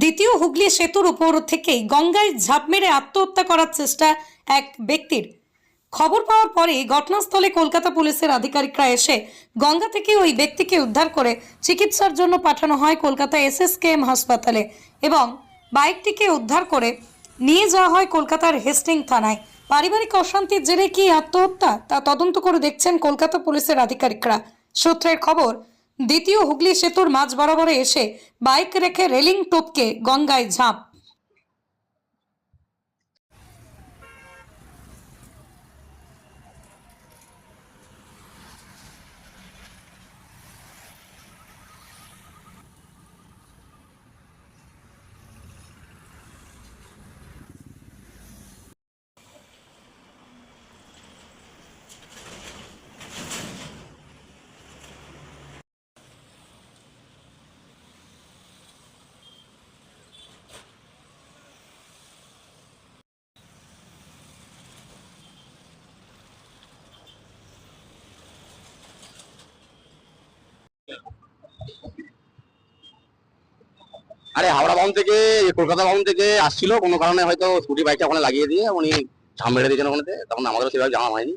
দ্বিতীয় হুগলি সেতুর উপর থেকেই গঙ্গায় ঝাঁপ মেরে আত্মহত্যা করার চেষ্টা এক ব্যক্তির। খবর পাওয়ার পরে ঘটনাস্থলে কলকাতা পুলিশের আধিকারিকরা এসে গঙ্গা থেকে ওই ব্যক্তিকে উদ্ধার করে চিকিৎসার জন্য পাঠানো হয় কলকাতা এসএসকেএম হাসপাতালে এবং বাইকটিকে উদ্ধার করে নিয়ে যাওয়া হয় কলকাতার হেস্টিং থানায়। পারিবারিক অশান্তির জেরে কি আত্মহত্যা? তা তদন্ত করে দেখছেন কলকাতা পুলিশের আধিকারিকরা। সূত্রের খবর দ্বিতীয় হুগলি সেতুর মাঝ বরাবরে এসে বাইক রেখে রেলিং টোপকে গঙ্গায় ঝাঁপ। আরে হাওড়া ভবন থেকে, কলকাতা ভবন থেকে আসছিল, কোনো কারণে হয়তো স্কুটি বাইকটা ওখানে লাগিয়ে দিয়ে উনি ঝাম মেরে দিয়েছেন ওখানে তখন আমাদেরও সেভাবে জানা হয়নি।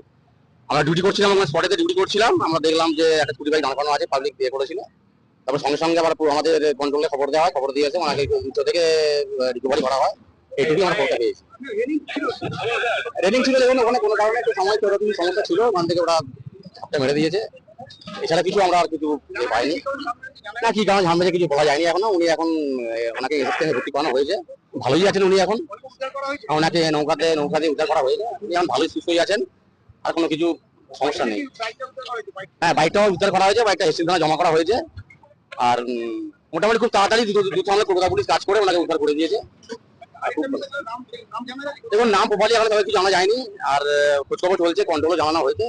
আমরা ডিউটি করছিলাম ওখানে স্পটেতে ডিউটি করছিলাম, আমরা দেখলাম যে একটা স্কুটি বাইক দাঁড় করানো আছে পাবলিক বিয়ে করেছিল। তারপর সঙ্গে সঙ্গে আবার আমাদের কন্ট্রোলে খবর দেওয়া হয়, খবর দিয়েছে ওনাকে উচ্চ থেকে রিকভারি করা হয়। এইটুকুই আমরা খবরটা পেয়েছি। রেডিং ছিল ওখানে কোনো কারণে একটু সময় সেরকম সমস্যা ছিল, ওখান থেকে ওরা ঝাপটা মেরে দিয়েছে। এছাড়া কিছু আমরা আর কিছু পাইনি। না কি কারণ ঝামেলা কিছু বলা যায়নি এখনও উনি এখন ওনাকে এসএসকে ভর্তি করানো হয়েছে। ভালোই আছেন উনি এখন। ওনাকে নৌকাতে নৌকা দিয়ে উদ্ধার করা হয়েছে। উনি এখন ভালোই সুস্থই আছেন আর কোনো কিছু সমস্যা নেই। হ্যাঁ বাইকটাও উদ্ধার করা হয়েছে বাইকটা থানা জমা করা হয়েছে। আর মোটামুটি খুব তাড়াতাড়ি দুটো আমরা কলকাতা পুলিশ কাজ করে ওনাকে উদ্ধার করে দিয়েছে। দেখুন নাম প্রপারলি এখন কিছু জানা যায়নি। আর খোঁজখবর চলছে কন্ট্রোলও জানানো হয়েছে।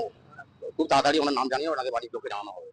খুব তাড়াতাড়ি ওনার নাম জানিয়ে ওনাদের বাড়ির লোককে জানানো হবে।